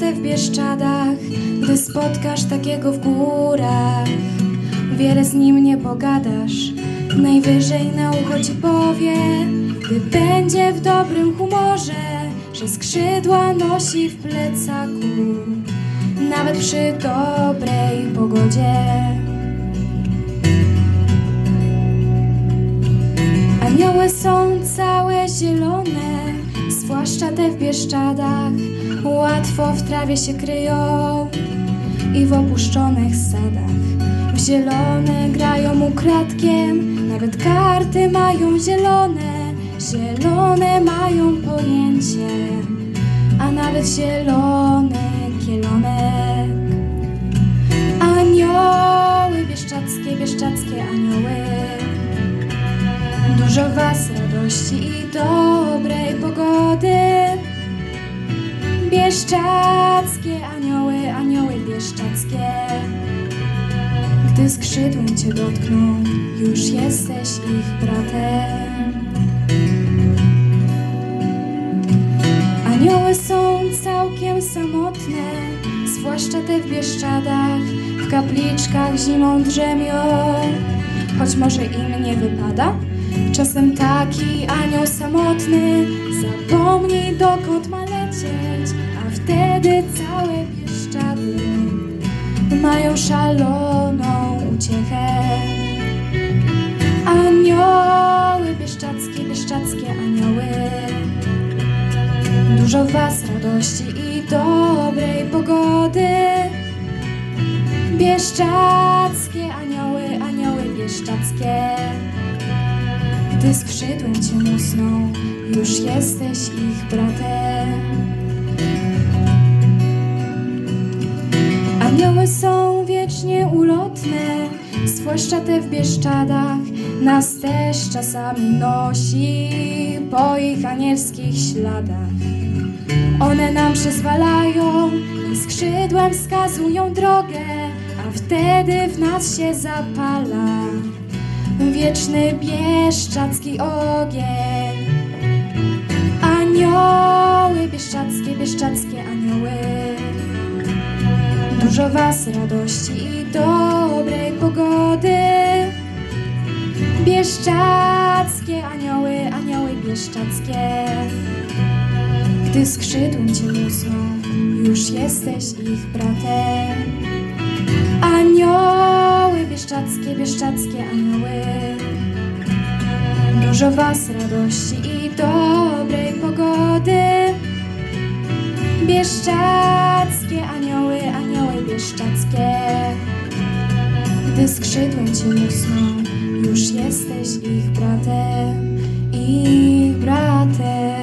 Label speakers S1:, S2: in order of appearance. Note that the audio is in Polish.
S1: te w Bieszczadach, gdy spotkasz takiego w górach. Wiele z nim nie pogadasz, najwyżej na ucho ci powie, gdy będzie w dobrym humorze, że skrzydła nosi w plecaku, nawet przy dobrej pogodzie. Anioły są całe zielone, zwłaszcza te w Bieszczadach. Łatwo w trawie się kryją i w opuszczonych sadach. W zielone grają ukradkiem, nawet karty mają zielone. Zielone mają pojęcie, a nawet zielony kielonek. Radości i dobrej pogody. Bieszczackie anioły, anioły bieszczackie. Gdy skrzydłem cię dotkną, już jesteś ich bratem. Anioły są całkiem samotne, zwłaszcza te w Bieszczadach, w kapliczkach zimą drzemią. Choć może im nie wypada, czasem taki anioł samotny zapomni dokąd ma lecieć, a wtedy całe Bieszczady mają szaloną uciechę. Anioły bieszczackie, bieszczackie anioły. Dużo was radości i dobrej pogody. Bieszczackie anioły, anioły bieszczackie. Gdy skrzydłem cię musną, już jesteś ich bratem. Anioły są wiecznie ulotne, zwłaszcza te w Bieszczadach. Nas też czasami nosi po ich anielskich śladach. One nam przyzwalają i skrzydłem wskazują drogę, a wtedy w nas się zapala wieczny ogień. Anioły bieszczackie, bieszczackie anioły. Dużo was radości i dobrej pogody. Bieszczackie anioły, anioły bieszczackie. Gdy skrzydłem cię już jesteś ich bratem. Anioły bieszczackie, bieszczackie anioły. Dużo was radości i dobrej pogody. Bieszczackie anioły, anioły bieszczackie. Gdy skrzydłem cię musną, już jesteś ich bratem, ich bratem.